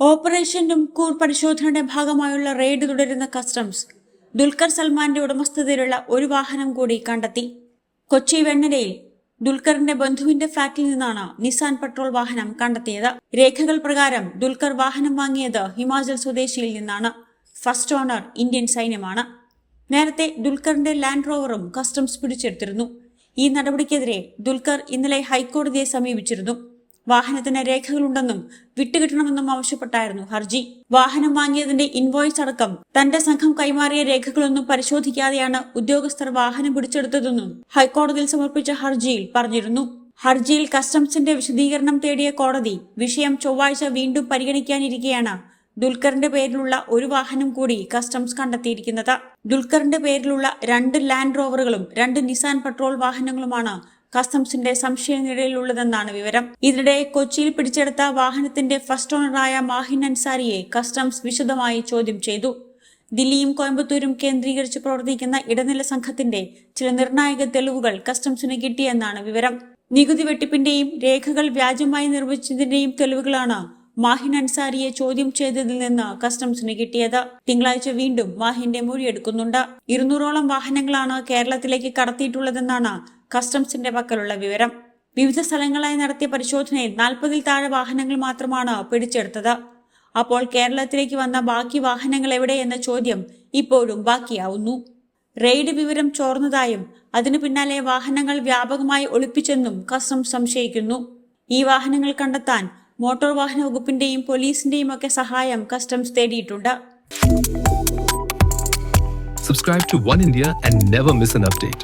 Operation കൂർ പരിശോധനയുടെ ഭാഗമായുള്ള raid തുടരുന്ന കസ്റ്റംസ് ദുൽഖർ സൽമാന്റെ ഉടമസ്ഥതയിലുള്ള ഒരു വാഹനം കൂടി കണ്ടെത്തി. കൊച്ചി വെണ്ണലയിൽ ദുൽഖറിന്റെ ബന്ധുവിന്റെ ഫ്ളാറ്റിൽ നിന്നാണ് നിസാൻ പെട്രോൾ വാഹനം കണ്ടെത്തിയത്. രേഖകൾ പ്രകാരം ദുൽഖർ വാഹനം വാങ്ങിയത് ഹിമാചൽ സ്വദേശിയിൽ നിന്നാണ്. ഫസ്റ്റ് ഓണർ ഇന്ത്യൻ സൈന്യമാണ്. നേരത്തെ ദുൽഖറിന്റെ ലാൻഡ് റോവറും കസ്റ്റംസ് പിടിച്ചെടുത്തിരുന്നു. ഈ നടപടിക്കെതിരെ ദുൽഖർ ഇന്നലെ ഹൈക്കോടതിയെ സമീപിച്ചിരുന്നു. വാഹനത്തിന് രേഖകളുണ്ടെന്നും വിട്ടുകിട്ടണമെന്നും ആവശ്യപ്പെട്ടായിരുന്നു ഹർജി. വാഹനം വാങ്ങിയതിന്റെ ഇൻവോയ്സ് അടക്കം തന്റെ സംഘം കൈമാറിയ രേഖകളൊന്നും പരിശോധിക്കാതെയാണ് ഉദ്യോഗസ്ഥർ വാഹനം പിടിച്ചെടുത്തതെന്നും ഹൈക്കോടതിയിൽ സമർപ്പിച്ച ഹർജിയിൽ പറഞ്ഞിരുന്നു. ഹർജിയിൽ കസ്റ്റംസിന്റെ വിശദീകരണം തേടിയ കോടതി വിഷയം ചൊവ്വാഴ്ച വീണ്ടും പരിഗണിക്കാനിരിക്കെയാണ് ദുൽഖറിന്റെ പേരിലുള്ള ഒരു വാഹനം കൂടി കസ്റ്റംസ് കണ്ടെത്തിയിരിക്കുന്നത്. ദുൽഖറിന്റെ പേരിലുള്ള രണ്ട് ലാൻഡ് റോവറുകളും രണ്ട് നിസാൻ പെട്രോൾ വാഹനങ്ങളുമാണ് കസ്റ്റംസിന്റെ സംശയനിഴലിലുള്ളതെന്നാണ് വിവരം. ഇതിനിടെ കൊച്ചിയിൽ പിടിച്ചെടുത്ത വാഹനത്തിന്റെ ഫസ്റ്റ് ഓണറായ മാഹിൻ അൻസാരിയെ കസ്റ്റംസ് വിശദമായി ചോദ്യം ചെയ്തു. ദില്ലിയും കോയമ്പത്തൂരും കേന്ദ്രീകരിച്ച് പ്രവർത്തിക്കുന്ന ഇടനില സംഘത്തിന്റെ ചില നിർണായക തെളിവുകൾ കസ്റ്റംസിന് കിട്ടിയെന്നാണ് വിവരം. നികുതി വെട്ടിപ്പിന്റെയും രേഖകൾ വ്യാജമായി നിർമ്മിച്ചതിന്റെയും തെളിവുകളാണ് മാഹിൻ അൻസാരിയെ ചോദ്യം ചെയ്തതിൽ നിന്ന് കസ്റ്റംസിന് കിട്ടിയത്. തിങ്കളാഴ്ച വീണ്ടും മാഹിന്റെ മൊഴിയെടുക്കുന്നുണ്ട്. ഇരുന്നൂറോളം വാഹനങ്ങളാണ് കേരളത്തിലേക്ക് കടത്തിയിട്ടുള്ളതെന്നാണ് കസ്റ്റംസിന്റെ പക്കലുള്ള വിവരം. വിവിധ സ്ഥലങ്ങളായി നടത്തിയ പരിശോധനയിൽ നാൽപ്പതിൽ താഴെ വാഹനങ്ങൾ മാത്രമാണ് പിടിച്ചെടുത്തത്. അപ്പോൾ കേരളത്തിലേക്ക് വന്ന ബാക്കി വാഹനങ്ങൾ എവിടെ എന്ന ചോദ്യം ഇപ്പോഴും ബാക്കിയാവുന്നു. റെയ്ഡ് വിവരം ചോർന്നതായും അതിനു പിന്നാലെ വാഹനങ്ങൾ വ്യാപകമായി ഒളിപ്പിച്ചെന്നും കസ്റ്റംസ് സംശയിക്കുന്നു. ഈ വാഹനങ്ങൾ കണ്ടെത്താൻ മോട്ടോർ വാഹന വകുപ്പിന്റെയും പോലീസിന്റെയും ഒക്കെ സഹായം കസ്റ്റംസ് തേടിയിട്ടുണ്ട്. Subscribe to One India and never miss an update.